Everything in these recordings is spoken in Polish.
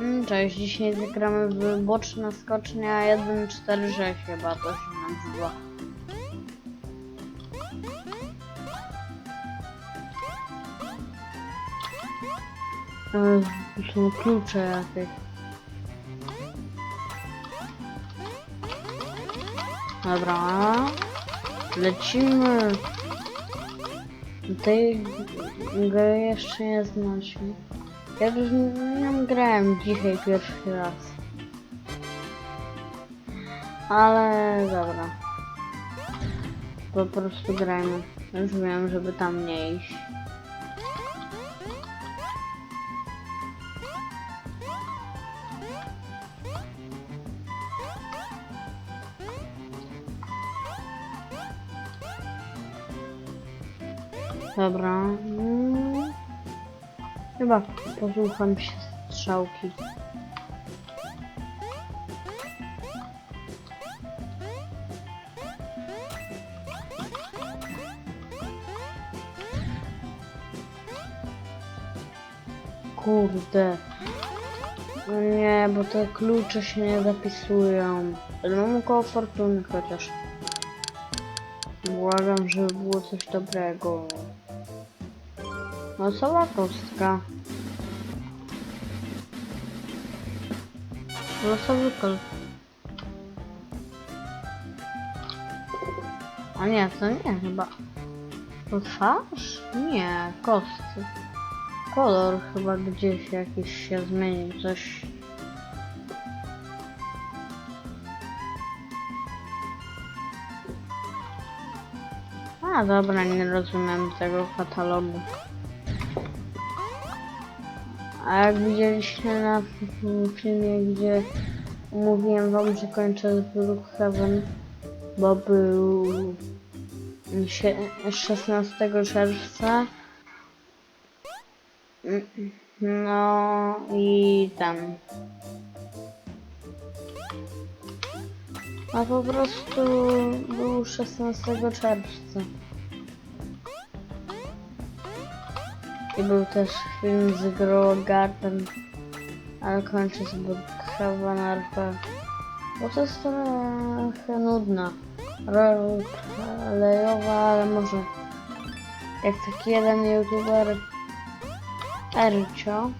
Mm, Cześć, dzisiaj zagramy w boczna skocznia 1.4.6 chyba to się nazywa. Tu są klucze jakieś. Dobra. Lecimy. Tej gry jeszcze nie znacie. Ja już nie grałem dzisiaj pierwszy raz. Ale dobra. Po prostu grajmy. Już wiem, żeby tam nie iść. Dobra. Chyba posłucham się strzałki. Kurde. No nie, bo te klucze się nie zapisują. Mam koło fortuny chociaż. Błagam, żeby było coś dobrego. Losowa kostka. Losowy kol. A nie, to nie chyba. To twarz? Nie, kostki. Kolor chyba gdzieś jakiś się zmieni, coś. A dobra, nie rozumiem tego katalogu. A jak widzieliście na filmie, gdzie mówiłem wam, że kończę z Brookhaven, bo był sie- 16 czerwca. No i tam. A po prostu był 16 czerwca. I był też film z Grow Garden, ale kończę z Brookhaven RP. Bo to jest trochę nudna. Rolejowa, ale może jak taki jeden youtuber Ercio.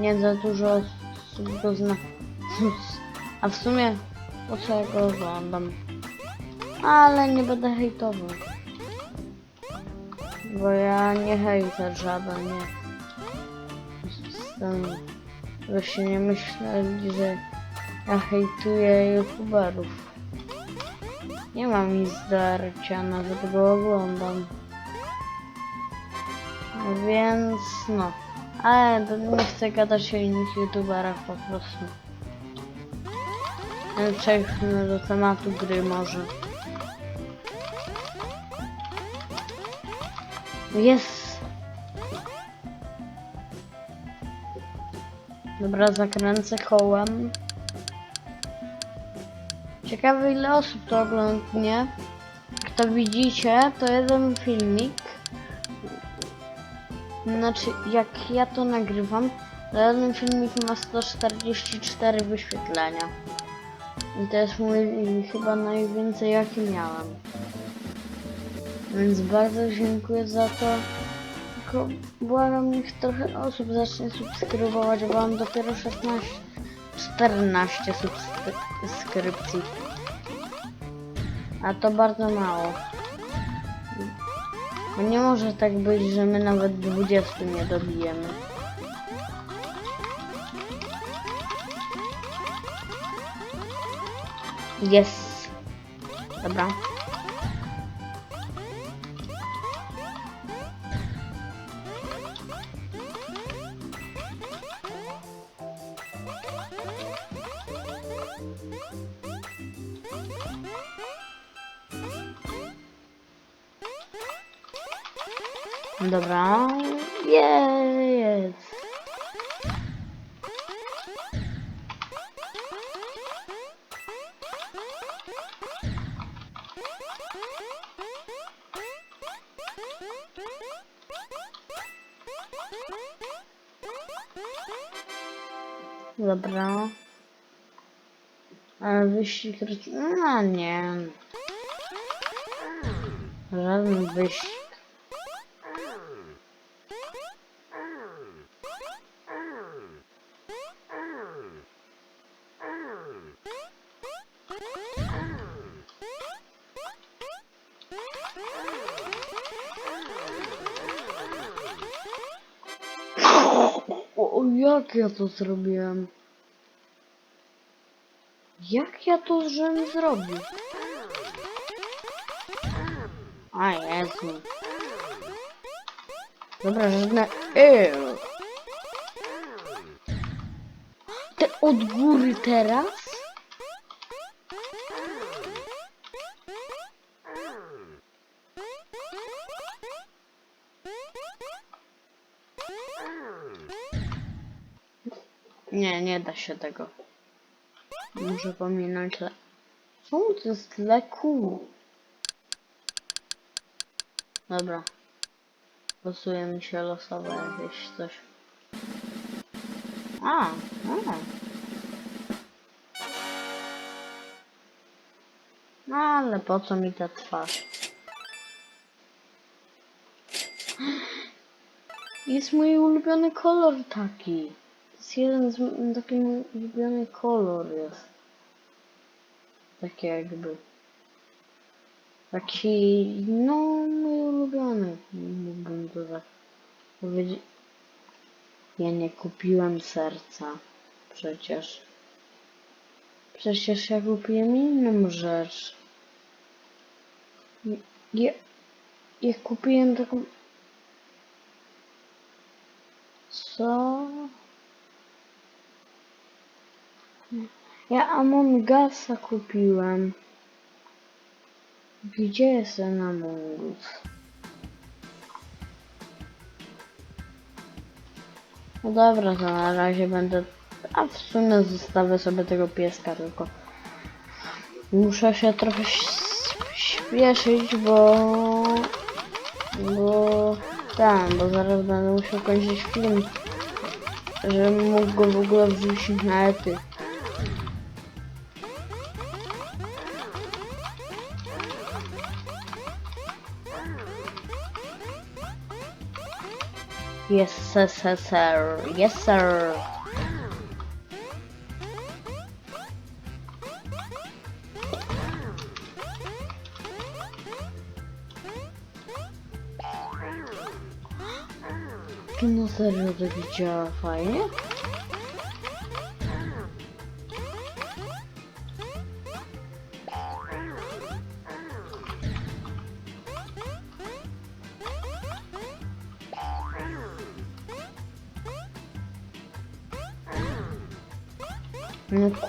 Nie za dużo osób go zna. A w sumie po co ja go oglądam? Ale nie będę hejtował. Bo ja nie hejter żaden, nie. Jestem... Właśnie nie myśleli, że ja hejtuję youtuberów. Nie mam nic do Ercia, nawet go oglądam. Więc no. Ale nie chcę gadać o innych youtuberach po prostu. Przejdźmy do tematu gry może. Jest. Dobra, zakręcę kołem. Ciekawe ile osób to oglądnie. Jak to widzicie, to jeden filmik. Znaczy, jak ja to nagrywam, to jeden filmik ma 144 wyświetlenia. I to jest mój chyba najwięcej jaki miałem. Więc bardzo dziękuję za to. Tylko błagam, niech trochę osób zacznie subskrybować, bo mam dopiero 16, 14 subskrypcji. A to bardzo mało. Bo nie może tak być, że my nawet 20 nie dobijemy. Jest. Dobra. Dobra. Jest. Dobra. Ale wyścig... No nie. Żaden wyścig. Jak ja to zrobiłem? Jak ja to żem zrobił? A Jezu. Dobra, żadne... Ew. Te od góry teraz? Nie, da się tego. Muszę pominąć le... Czemu to jest leku? Dobra. Losuje mi się losowe jakieś coś. A, a. No ale po co mi ta twarz? Jest mój ulubiony kolor taki. Jeden z m- taki mój ulubiony kolor jest. Taki jakby. Taki, no, mój ulubiony. Mógłbym to tak powiedzieć. Ja nie kupiłem serca. Przecież. Przecież ja kupiłem inną rzecz. Ja, ja kupiłem taką... Co? Ja Among Usa kupiłem. Gdzie jest ten Among Us? No dobra, to na razie będę... A w sumie zostawię sobie tego pieska tylko. Muszę się trochę śpieszyć, bo... Bo... Tak, bo zaraz będę musiał kończyć film. Żebym mógł go w ogóle wrzucić na ety. Yes, sir, sir, sir. Yes, sir. To na serio tak działa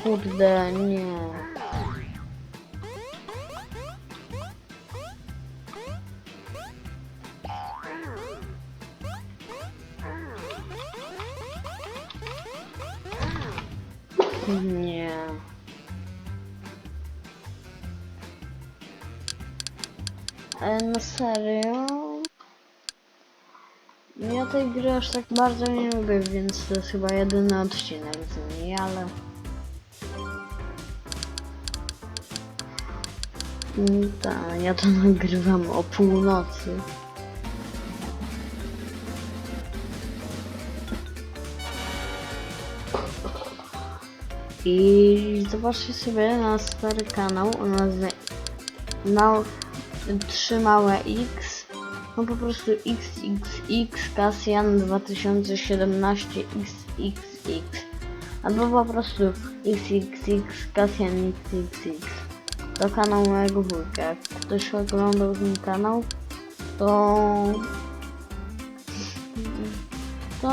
kurde, nie. Nie. Ale na serio? Ja tej gry aż tak bardzo nie lubię, więc to jest chyba jedyny odcinek z niej, ale... Tak, ja to nagrywam o północy. I zobaczcie sobie na stary kanał o nazwie na trzy małe X. No po prostu XXX Kasjan 2017 XXX albo po prostu XXX Kasjan XXX to kanał mojego wujka. Jak ktoś oglądał ten kanał to to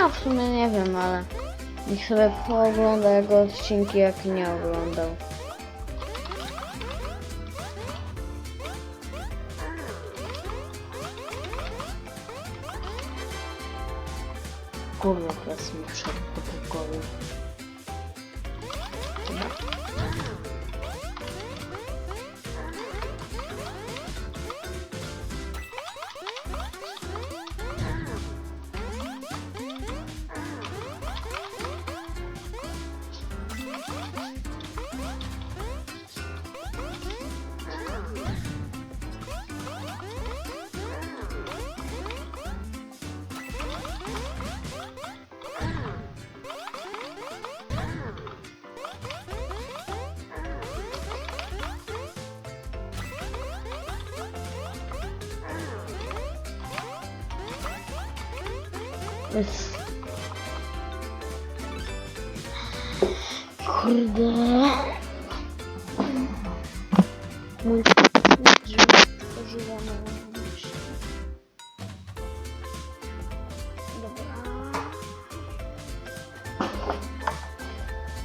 ja w sumie nie wiem ale niech sobie poogląda jego odcinki jak nie oglądał Jest... Kurde. Mój drzwi używamy.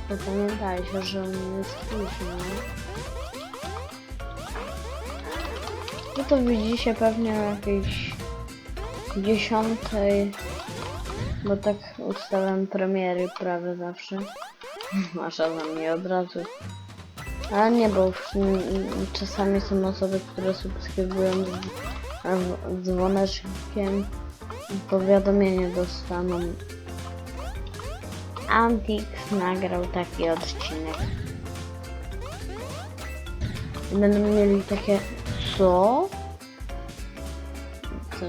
Dobra. Że on jest późno. No to widzicie pewnie o jakiejś dziesiątej, bo tak ustawiam premiery prawie zawsze. A czasami od razu. Ale nie, bo czasami są osoby, które subskrybują z, a dzwoneczkiem powiadomienie dostaną. Antix nagrał taki odcinek. Będą mieli takie co? Co?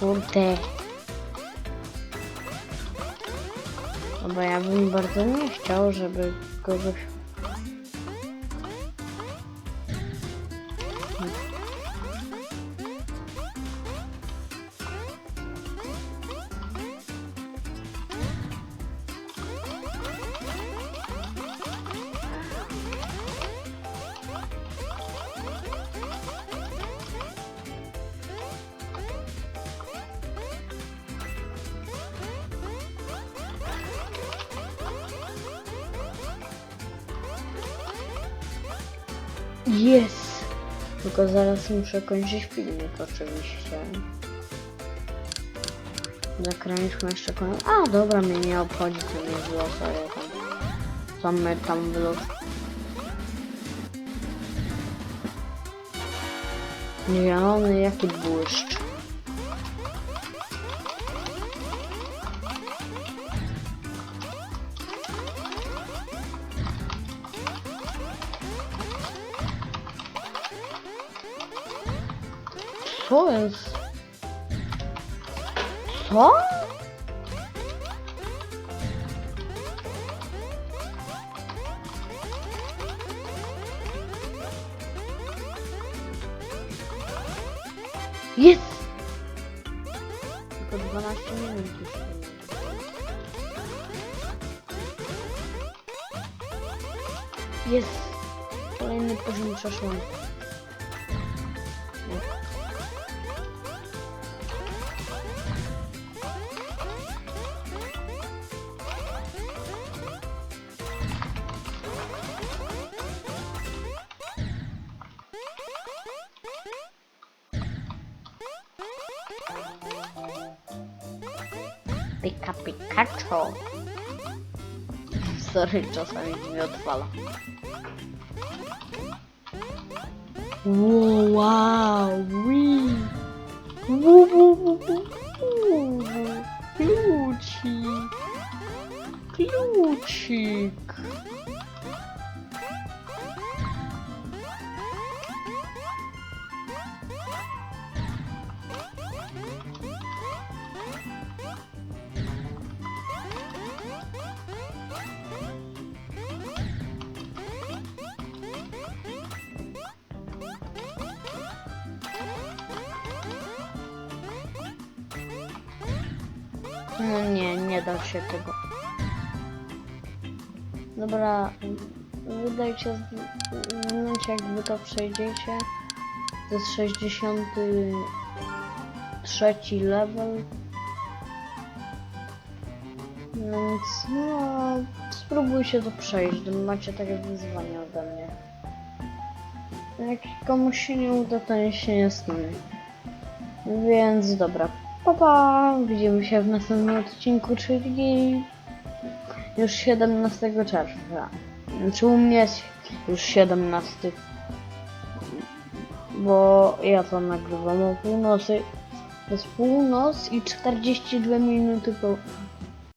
Kurde. No bo ja bym bardzo nie chciał, żeby kogoś... Jest! Tylko zaraz muszę kończyć filmik oczywiście. Zakręćmy jeszcze koniec. A dobra, mnie nie obchodzi co mnie wylosuje tam. Co my tam wylos... Zielony jaki błyszcz. Co jest? Co? Jest! Tylko 12 minut już. Jest! Kolejny poziom przeszłam. Pika Pikachu. Sorry, czasami mi odwala. Wow, wow, wii. Wu, wu, wu. No nie, nie da się tego. Dobra, wydajcie w momencie jak wy to przejdziecie. To jest 63 level. Więc no, spróbujcie to przejść, macie takie wyzwanie ode mnie. Jak komuś się nie uda, to nic się nie stanie. Więc dobra, pa pa, widzimy się w następnym odcinku, czyli już 17 czerwca. Znaczy u mnie jest już 17. Bo ja to nagrywam o północy. To jest północ i 42 minuty po